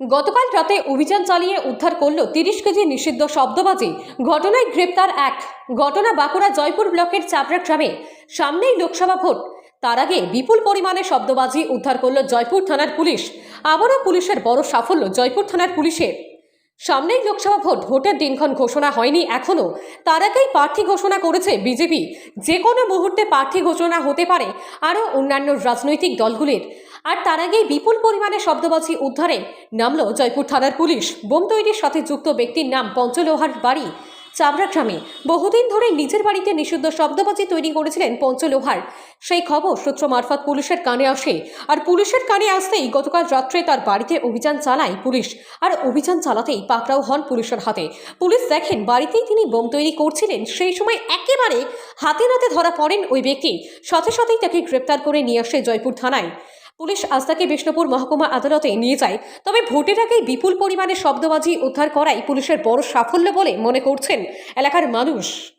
গতকাল রাতে অভিযান চালিয়ে উদ্ধার করল তিরিশ কেজি নিষিদ্ধ শব্দবাজি। ঘটনায় গ্রেপ্তার এক। ঘটনা বাঁকুড়া জয়পুর ব্লকের চাপড়া গ্রামে। সামনেই লোকসভা ভোট। তার আগে বিপুল পরিমাণে শব্দবাজি উদ্ধার করল জয়পুর থানার পুলিশ। আবারও পুলিশের বড় সাফল্য জয়পুর থানার পুলিশের। সামনেই লোকসভা ভোট। ভোটের দিনক্ষণ ঘোষণা হয়নি এখনও তার আগেই প্রার্থী ঘোষণা করেছে বিজেপি। যে কোনো মুহূর্তে প্রার্থী ঘোষণা হতে পারে আরও অন্যান্য রাজনৈতিক দলগুলির। আর তার আগেই বিপুল পরিমাণে শব্দবাজি উদ্ধারে নামল জয়পুর থানার পুলিশ। বোম তৈরির সাথে যুক্ত ব্যক্তির নাম পঞ্চলোহার বাড়ি। চাবড়া গ্রামে বহুদিন ধরে নিজের বাড়িতে নিষিদ্ধ শব্দবাজি তৈরি করেছিলেন পঞ্চলোহার। সেই খবর সূত্র মারফত পুলিশের কানে আসে। আর পুলিশের কানে আসতেই গতকাল রাত্রে তার বাড়িতে অভিযান চালায় পুলিশ। আর অভিযান চালাতেই পাকড়াও হন পুলিশের হাতে। পুলিশ দেখেন বাড়িতেই তিনি বোম তৈরি করছিলেন। সেই সময় একেবারে হাতে নাতে ধরা পড়েন ওই ব্যক্তি। সাথে সাথেই তাকে গ্রেপ্তার করে নিয়ে আসে জয়পুর থানায়। পুলিশ আস্তাকে বিষ্ণুপুর মহকুমা আদালতে নিয়ে যায়। তবে ভোটের আগেই বিপুল পরিমাণে শব্দবাজি উদ্ধার করাই পুলিশের বড় সাফল্য বলে মনে করছেন এলাকার মানুষ।